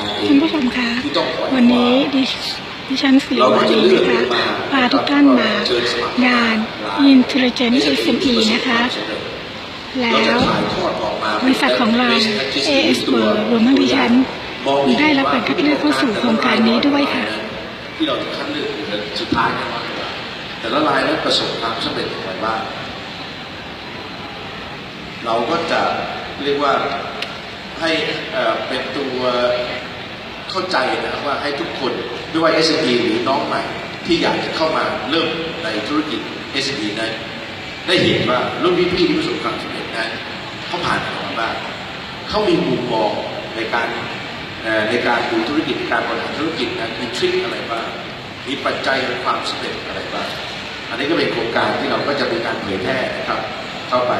การเอท่างนผู้ชมคะที่ต้องคอยวันนี้ดิดิฉันสิริวัลย์นะคะพาทุกท่านมางาน Intelligent SME นะคะ แล้วบริษัทของเรา AS World รวมทั้งดิฉันได้รับการคัดเลือกเข้าสู่โครงการนี้ด้วยค่ะ ที่เราจะคัดเลือกเป็นสุดท้ายนะครับแต่ละรายนั้นประสบความสำเร็จอย่างไรบ้างเราก็จะเรียกว่าให้เอ่อเป็นตัว เข้าใจนะว่าให้ทุกคนไม่ว่า SME หรือน้องใหม่ที่อยากจะเข้ามาเริ่มในธุรกิจ SME นั้นได้เห็นว่ารุ่นพี่ๆที่ประสบความสำเร็จนั้นเขาผ่านอะไรมาบ้างเขามีมุมมองในการในการดูธุรกิจการบริหารธุรกิจนั้นมีทริคอะไรบ้างมีปัจจัยของความสำเร็จอะไรบ้างอันนี้ก็เป็นโครงการที่เราก็จะเป็นการเผยแพร่นะครับเข้าไป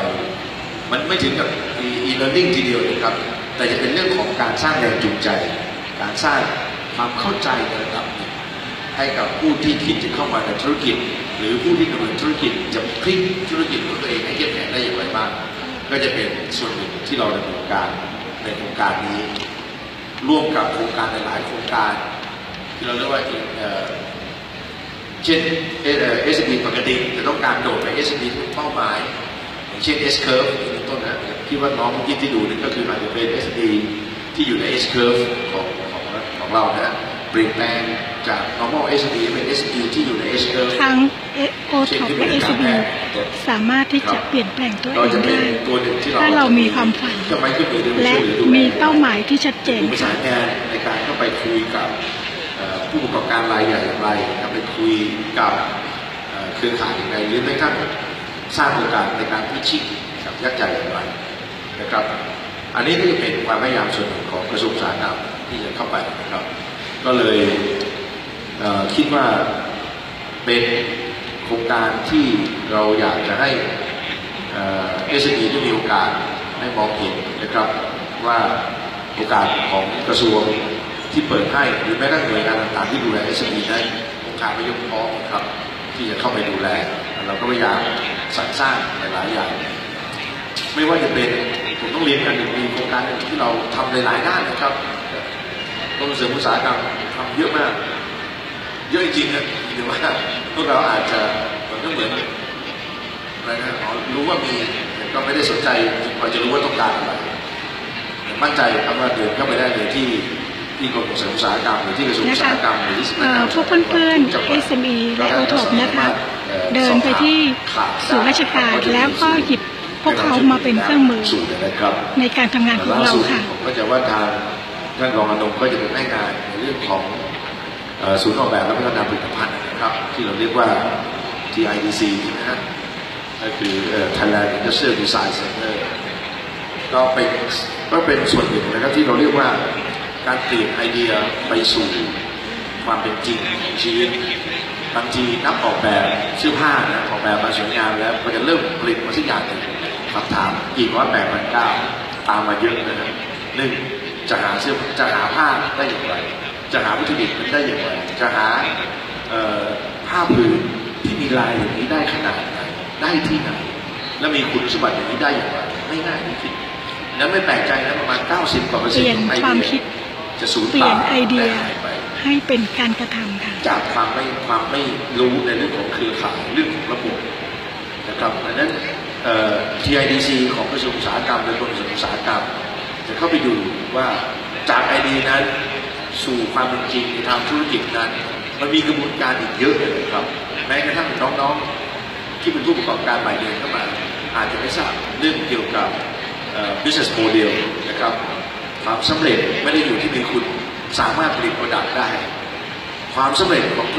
มันไม่ถึงกับ e-learning ทีเดียวนะครับ แต่จะเป็นเรื่องของการสร้างแรงจูงใจ การสร้างความเข้าใจในระดับหนึ่งให้กับผู้ที่คิดจะเข้ามาในธุรกิจ หรือผู้ที่ดำเนินธุรกิจจะพลิกธุรกิจของตัวเองให้เข้มแข็งได้อย่างไรบ้างก็จะเป็นส่วนหนึ่งที่เราดำเนินการในโครงการนี้ ร่วมกับโครงการหลายๆโครงการ ที่เราเรียกว่าเอ่อเช่นเอ่อ SME ปกติจะต้องการโดดไป SME ทุกเป้าหมายเช่น S curve เป็นต้นนะคิดว่าน้องที่ที่ดูนี่ก็คืออาจจะเป็น SME ที่อยู่ใน S curve ของ ของของเรานะเปลี่ยนแปลงจาก normal SME เป็น SME ที่อยู่ใน S curve ทั้ง o t o p และ SB สามารถที่จะเปลี่ยนแปลงตัวเอก็งจะเป็นได้ตัวหนึ่งที่เราถ้าเรามีความฝันจะไม่ขึ้นมือและมีเป้าหมายที่ชัดเจนประค่ะสานงานในการเข้าไปคุยกับเอ่อผู้ประกอบการรายใหญ่อย่างไรนะครับไปคุยกับเอ่อเครือข่ายอย่างไรหรือแม้กระทั่งสร้างโอกาสในการพิชิตกับยักษ์ใหญ่อย่างไรนะครับ อันนี้ก็จะเป็นความพยายามส่วนหนึ่งของกระทรวงอุตสาหกรรม ที่จะเข้าไปนะครับ ก็เลยเคิดว่าเป็นโครงการที่เราอยากจะให้เอสดีได้มีโอกาสได้มองเห็นนะครับว่าโอกาสของกระทรวงที่เปิดให้หรือแม้กระทั่งหน่วยงานต่างๆที่ดูแล SME นั้โอกาสไม่ยกพ้อมครับ ที่จะเข้าไปดูแล เราก็พยายามสรรสร้างหลายๆอย่างไม่ว่าจะเป็นผมต้องเรียนกันหนึ่งมีโครงการหนึ่งที่เราทำหลายๆด้านนะครับ กรมเสริมอุตสาหกรรมทำเยอะมาก เยอะจริงๆนะแต่ว่าพวกเราอาจจะมันก็เหมือนอะไรนะอ๋อรู้ว่ามีแต่ก็ไม่ได้สนใจจนกว่าจะรู้ว่าต้องการอะไรแต่มั่นใจครับว่าเดินเข้าไปได้เลยที่ที่กรมส่งเสริมอุตสาหกรรมหรือที่กระทรวงอุนะตคะสาหกรรมหรือที่สำนัเอ่กงาอนพวกเพื่อนๆ SME และ o t o p นะคะเดินไปที่ศูนย์ราชการแล้วก็หยิบพวกเขามาเป็นเครื่องมือสูตรนะครับในการทำงานของเราค่ะผมก็จะว่าทาง ท่านรองอนงก็จะเป็นแม่งานในเรื่องของศูนย์ออกแบบและพัฒนาผลิตภัณฑ์นะครับ ที่เราเรียกว่า TIDC นะฮะก็คือ Thailand Industrial Design Center ก็เป็นก็เป็นส่วนหนึ่งนะครับที่เราเรียกว่าการเปลี่ยนไอเดียไปสู่ความเป็นจริงของชีวิตบางทีนับออกแบบเสื้อผ้านะออกแบบมาสวยงามแล้วก็จะเริ่มผลิตมาสักอย่างหนึ่งคำถามอีกว่าแบบมันก้าวตามมาเยอะนะครับหนึ่ง จะหาเสื้อจะหาผ้าได้อย่างไร จะหาวัตถุดิบมันได้อย่างไร จะหาเอ่อผ้าผืนที่มีลายอย่างนี้ได้ขนาดไหนได้ที่ไหน และมีคุณสมบัติอย่างนี้ได้อย่างไรไม่ง่ายจริงๆนั้นไม่แปลกใจนะประมาณ 90กว่าเปอร์เปเซ็นลี่ยต์นของไอความเดีคิยดจะสูญเปลี่ยนล่าไอเดียและหายไปให้เป็นการกระทำค่ะจากความไม่ความไม่รู้ในเรื่องของเครือข่ายเรื่องของระบบนะครับดังนั้นเอ่อ TIDC ของกระทรวงอุตสาหกรรมและกรมส่งเสริมอุตสาหกรรม จะเข้าไปดูว่าจากไอเดียนั้นสู่ความเป็นจริงในทางธุรกิจนั้น มันมีกระบวนการอีกเยอะเลยครับแม้กระทั่งน้องๆ ที่เป็นผู้ประกอบการใหม่เดินเข้ามา อาจจะไม่ทราบเรื่องเกี่ยวกับ business model นะครับความสำเร็จไม่ได้อยู่ที่มีคุณสามารถผลิตโปรดักต์ได้ ความสำเร็จของธุร